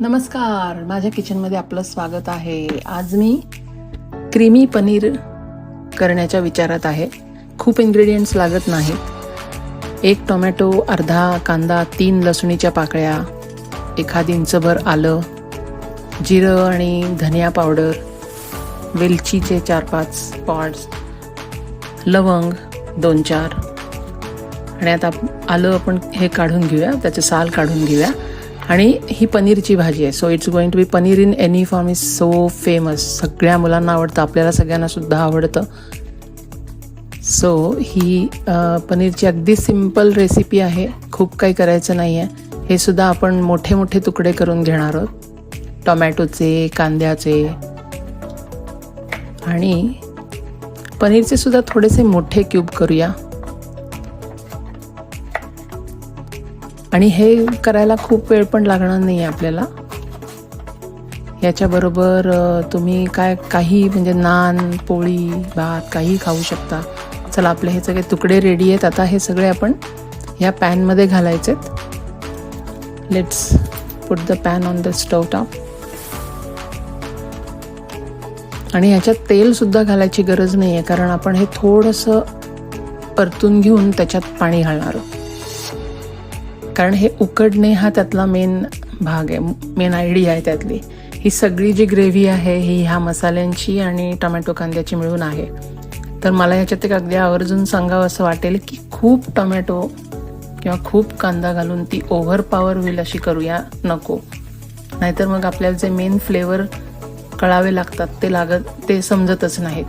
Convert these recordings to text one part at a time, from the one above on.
नमस्कार. माझ्या किचनमध्ये आपलं स्वागत आहे. आज मी क्रीमी पनीर करण्याच्या विचारात आहे. खूप इन्ग्रेडियंट्स लागत नाहीत. एक टोमॅटो अर्धा कांदा तीन लसणीच्या पाकळ्या एखाद इंचभर आलं जिरं आणि धनिया पावडर वेलचीचे चार पाच पॉड्स लवंग दोन चार आणि आता आलं आपण हे काढून घेऊया त्याचे साल काढून घेऊया. आणि ही पनीरची भाजी आहे. So it's going to be paneer in any form is so famous सगळ्या मुलांना आवडतं आपल्याला सगळ्यांना सुद्धा आवडतं. सो ही पनीरची अगदी सिंपल रेसिपी आहे. खूप काही करायचं नाही आहे हे सुद्धा आपण मोठे मोठे तुकडे करून घेणार आहोत. टोमॅटोचे कांद्याचे. आणि पनीरचे सुद्धा थोडेसे मोठे क्यूब करूया. आणि हे करायला खूप वेळ पण लागणार नाही आहे आपल्याला. याच्याबरोबर तुम्ही काय काही म्हणजे नान पोळी भात काही खाऊ शकता. चला आपले हे सगळे तुकडे रेडी आहेत. आता हे सगळे आपण ह्या पॅनमध्ये घालायचेत. Let's put the pan on the stove top आणि ह्याच्यात तेलसुद्धा घालायची गरज नाही आहे कारण आपण हे थोडंसं परतून घेऊन त्याच्यात पाणी घालणार आहोत. कारण हे उकडणे हा त्यातला मेन भाग आहे मेन आयडिया आहे त्यातली. ही सगळी जी ग्रेव्ही आहे ही ह्या मसाल्यांची आणि टोमॅटो कांद्याची मिळून आहे. तर मला ह्याच्यात एक अगदी आवर्जून सांगावं असं वाटेल की खूप टोमॅटो किंवा खूप कांदा घालून ती ओव्हर पॉवर होईल अशी करूया नको. नाहीतर मग आपल्याला जे मेन फ्लेवर कळावे लागतात ते लागत ते समजतच नाहीत.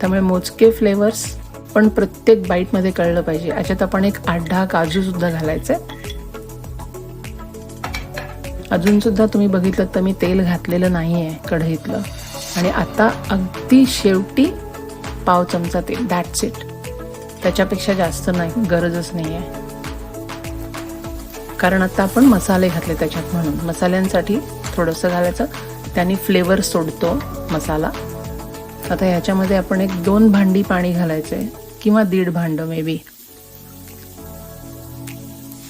त्यामुळे मोजके फ्लेवर्स पण प्रत्येक बाईटमध्ये कळलं पाहिजे. याच्यात आपण एक आठ दहा काजू सुद्धा घालायचे अजून सुद्धा तुम्ही बघितलं तर मी तेल घातलेलं नाही आहे कढईतलं. आणि आता अगदी शेवटी पाव चमचा तेल. दॅट्स इट त्याच्यापेक्षा जास्त नाही गरजच नाही आहे कारण आता आपण मसाले घातले त्याच्यात म्हणून. मसाल्यांसाठी थोडंसं घालायचं. त्याने फ्लेवर सोडतो मसाला. आता ह्याच्यामध्ये आपण एक दोन भांडी पाणी घालायचं आहे किंवा दीड भांड मे बी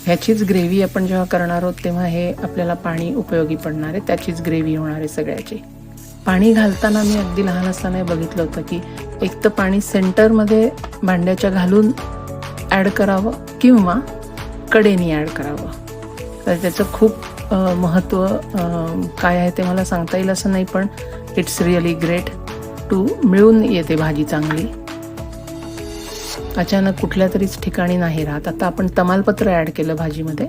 ह्याचीच ग्रेव्ही आपण जेव्हा करणार आहोत तेव्हा हे आपल्याला पाणी उपयोगी पडणार आहे. त्याचीच ग्रेव्ही होणार आहे सगळ्याची. पाणी घालताना मी अगदी लहान असताना बघितलं होतं की एक तर पाणी सेंटरमध्ये भांड्याच्या घालून ॲड करावं किंवा कडेनी ॲड करावं. तर त्याचं खूप महत्त्व काय आहे ते मला सांगता येईल असं नाही पण इट्स रिअली ग्रेट टू मिळून येते भाजी चांगली. अचानक कुठल्या तरीच ठिकाणी नाही राहत. आता आपण तमालपत्र ॲड केलं भाजीमध्ये.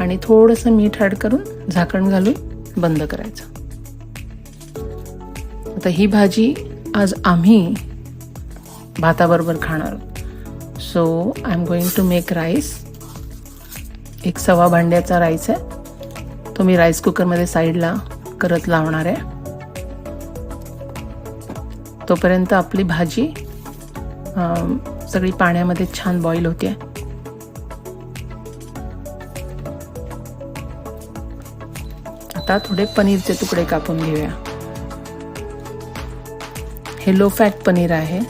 आणि थोडंसं मीठ ॲड करून झाकण घालून बंद करायचं. आता ही भाजी आज आम्ही भाताबरोबर खाणार. आहोत so I am going to make rice एक सवा भांड्याचा राईस आहे. तो मी राईस कुकरमध्ये साईडला करत लावणार आहे. तोपर्यंत आपली भाजी सगळी पाण्यामध्ये छान बॉईल होते. आता थोडे पनीरचे तुकडे कापून घेऊया. हे लो फॅट पनीर आहे.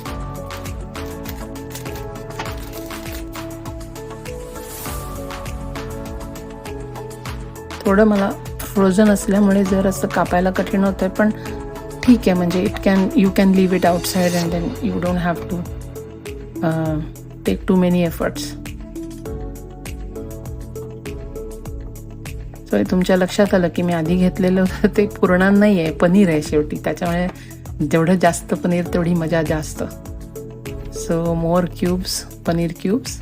थोडं मला फ्रोझन असल्यामुळे जर असं कापायला कठीण होतं पण ठीक आहे म्हणजे it can you can leave it outside and then you don't have to take too many efforts so तुमच्या लक्षात आलं की मी आधी घेतलेलं होतं ते पुरणार नाही आहे पनीर आहे शेवटी. त्याच्यामुळे जेवढं जास्त पनीर तेवढी मजा जास्त. So more cubes paneer cubes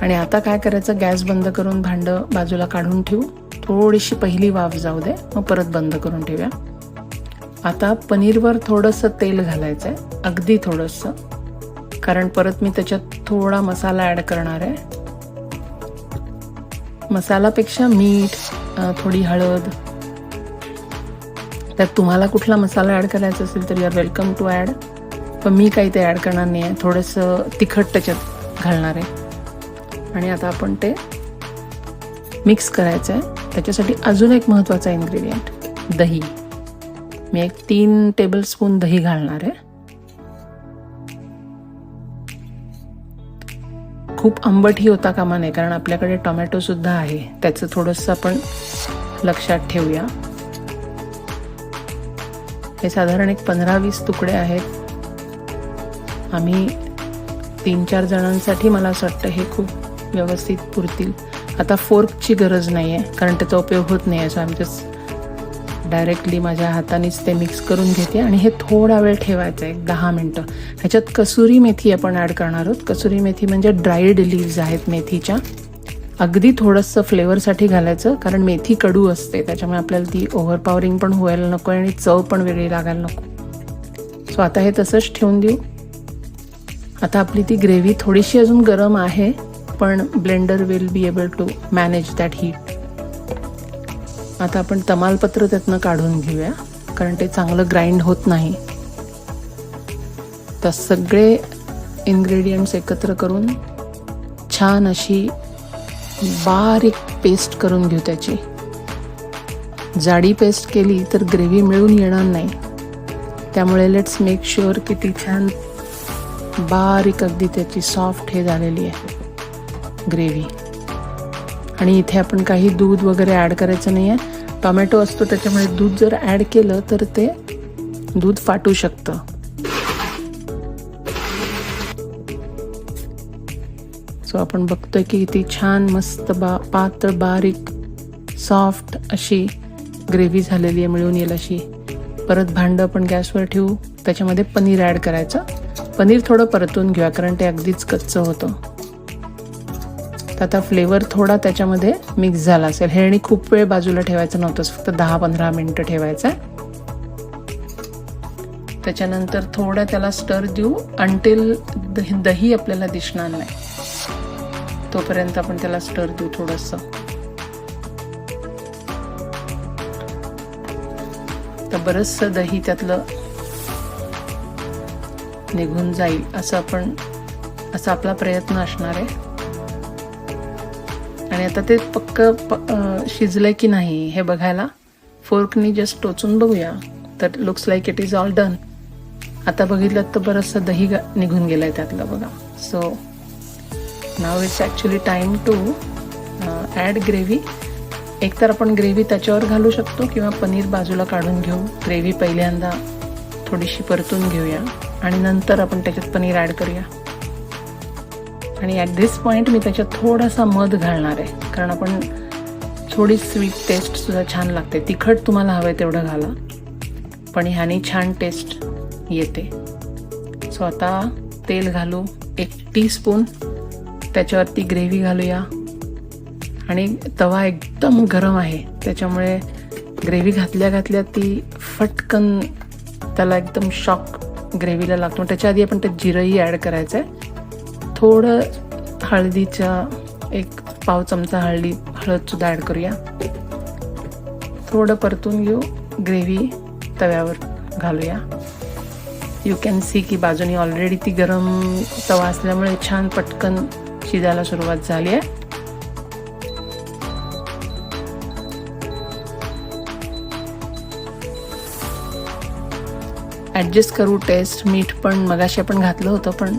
आणि आता काय करायचं गॅस बंद करून भांडं बाजूला काढून ठेवू. थोडीशी पहिली वाफ जाऊ दे मग परत बंद करून ठेवूया. आता पनीरवर थोडंसं तेल घालायचं आहे अगदी थोडंसं. कारण परत मी त्याच्यात थोडा मसाला ॲड करणार आहे. मसालापेक्षा मीठ थोडी हळद. त्यात तुम्हाला कुठला मसाला ॲड करायचा असेल तर यार वेलकम टू ॲड. पण मी काही ते ॲड करणार नाही आहे. थोडंसं तिखट त्याच्यात घालणार आहे. आणि आता आपण ते मिक्स करायचं आहे त्याच्यासाठी अजून एक महत्त्वाचा इन्ग्रेडियंट दही. मी एक तीन टेबलस्पून दही घालणार आहे. खूप आंबटही होता कामा नये कारण आपल्याकडे टोमॅटोसुद्धा आहे. त्याचं थोडंसं आपण लक्षात ठेवूया. हे साधारण एक पंधरा वीस तुकडे आहेत. आम्ही तीन चार जणांसाठी मला असं वाटतं हे खूप व्यवस्थित पुरतील. आता फोर्कची गरज नाही आहे कारण त्याचा उपयोग होत नाही असं आमच्या डायरेक्टली माझ्या हातानेच ते मिक्स करून घेते आणि हे थोडा वेळ ठेवायचं आहे दहा मिनटं. ह्याच्यात कसुरी मेथी आपण ॲड करणार आहोत. कसुरी मेथी म्हणजे ड्राईड लिव्ज आहेत मेथीच्या. अगदी थोडंसं फ्लेवरसाठी घालायचं कारण मेथी कडू असते त्याच्यामुळे आपल्याला ती ओव्हरपॉवरिंग पण व्हायला नको आणि चव पण वेगळी लागायला नको. सो आता हे तसंच ठेवून देऊ. आता आपली ती ग्रेव्ही थोडीशी अजून गरम आहे पण blender will be able to manage that heat आता आपण तमालपत्र त्यातनं काढून घेऊया कारण ते चांगलं ग्राइंड होत नाही. तर सगळे इन्ग्रेडियंट्स एकत्र करून छान अशी बारीक पेस्ट करून घेऊ त्याची. जाडी पेस्ट केली तर ग्रेव्ही मिळून येणार नाही. त्यामुळे लेट्स मेक शुअर की ती छान बारीक अगदी त्याची सॉफ्ट हे झालेली आहे ग्रेव्ही आणि इथे आपण काही दूध वगैरे ॲड करायचं नाही आहे टोमॅटो असतो त्याच्यामुळे दूध जर ॲड केलं तर ते दूध फाटू शकतं. सो आपण बघतोय की किती छान मस्त बा पातळ बारीक सॉफ्ट अशी ग्रेव्ही झालेली आहे मिळून येईल अशी. परत भांडं आपण गॅसवर ठेवू. त्याच्यामध्ये पनीर ॲड करायचं. पनीर थोडं परतून घेऊया कारण ते अगदीच कच्चं होतं. आता फ्लेवर थोडा त्याच्यामध्ये मिक्स झाला असेल. हे आणि खूप वेळ बाजूला ठेवायचं नव्हतं फक्त दहा पंधरा मिनटं ठेवायचं. त्याच्यानंतर थोडं त्याला स्टर देऊ अंटील दही आपल्याला दिसणार नाही. तोपर्यंत आपण त्याला स्टर देऊ थोडस. तर बरंचसं दही त्यातलं निघून जाईल असं आपण असा आपला प्रयत्न असणार आहे. आणि आता ते पक्क शिजलंय की नाही हे बघायला फोर्कनी जस्ट टोचून बघूया. तर looks like it is all done आता बघितलं तर बरंचसं दही निघून गेलं आहे त्यातलं बघा. So now it's actually time to add gravy एकतर आपण ग्रेव्ही त्याच्यावर घालू शकतो किंवा पनीर बाजूला काढून घेऊ. ग्रेव्ही पहिल्यांदा थोडीशी परतून घेऊया. आणि नंतर आपण त्याच्यात पनीर ॲड करूया. आणि ॲट धिस पॉईंट मी त्याच्यात थोडासा मध घालणार आहे. कारण आपण थोडी स्वीट टेस्टसुद्धा छान लागते. तिखट तुम्हाला हवं आहे तेवढं घाला. पण ह्याने छान टेस्ट येते. सो आता तेल घालू. एक टीस्पून त्याच्यावरती ग्रेव्ही घालूया. आणि तवा एकदम गरम आहे. त्याच्यामुळे ग्रेव्ही घातल्या घातल्या ती फटकन त्याला एकदम शॉक ग्रेव्हीला लागतो. त्याच्या आधी आपण ते जिरंही ॲड करायचं आहे थोडं हळदीच्या एक पाव चमचा हळदी हळदसुद्धा ॲड करूया. थोडं परतून घेऊ ग्रेव्ही तव्यावर घालूया. यू कॅन सी की बाजूनी ऑलरेडी ती गरम तवा असल्यामुळे छान पटकन शिजायला सुरुवात झाली आहे. ॲडजस्ट करू टेस्ट मीठ पण मगाशी आपण घातलं होतं पण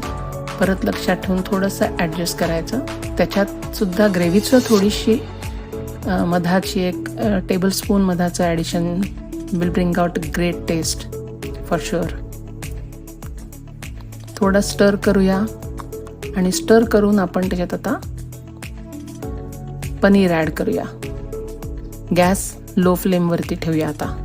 परत लक्षात ठेवून थोडंसं ॲडजस्ट करायचं. त्याच्यात सुद्धा ग्रेव्हीचं थोडीशी मधाची एक tablespoon मधाचं addition will bring out great taste for sure थोडा स्टर करूया. आणि स्टर करून आपण त्याच्यात आता पनीर ॲड करूया. गॅस लो फ्लेमवरती ठेवूया आता.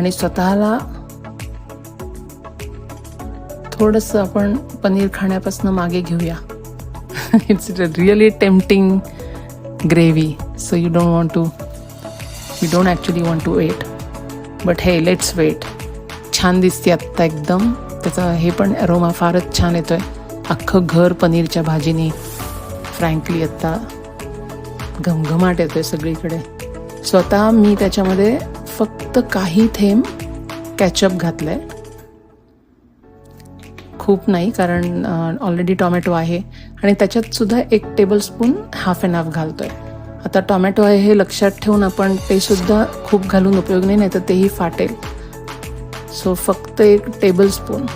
आणि स्वतःला थोडंसं आपण पनीर खाण्यापासून मागे घेऊया. It's really tempting gravy so you don't want to you don't actually want to wait but hey let's wait छान दिसते आत्ता एकदम. त्याचा हे पण अरोमा फारच छान येतोय. अख्खं घर पनीरच्या भाजीने फ्रँकली आत्ता घमघमाट येतो आहे सगळीकडे. स्वतः मी त्याच्यामध्ये फक्त काही थेंब कॅचअप घातलंय. खूप नाही कारण ऑलरेडी टॉमॅटो आहे. आणि त्याच्यात सुद्धा एक टेबलस्पून हाफ अँड हाफ घालतोय. आता टॉमॅटो आहे हे लक्षात ठेवून आपण ते सुद्धा खूप घालून उपयोग नाही नाही तर तेही फाटेल. सो फक्त एक टेबल स्पून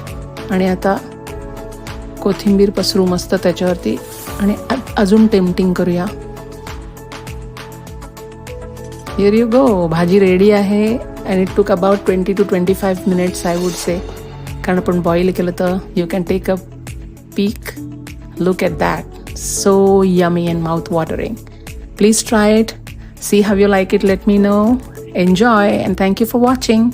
आणि आता कोथिंबीर पसरू मस्त त्याच्यावरती. आणि अजून टेम्पटिंग करूया. हिअर यू गो भाजी रेडी आहे. And it took about twenty two twenty five minutes I would say कारण आपण बॉईल केलं तर you can take a peek look at that so yummy and mouth watering please try it see have you like it let me know enjoy and thank you for watching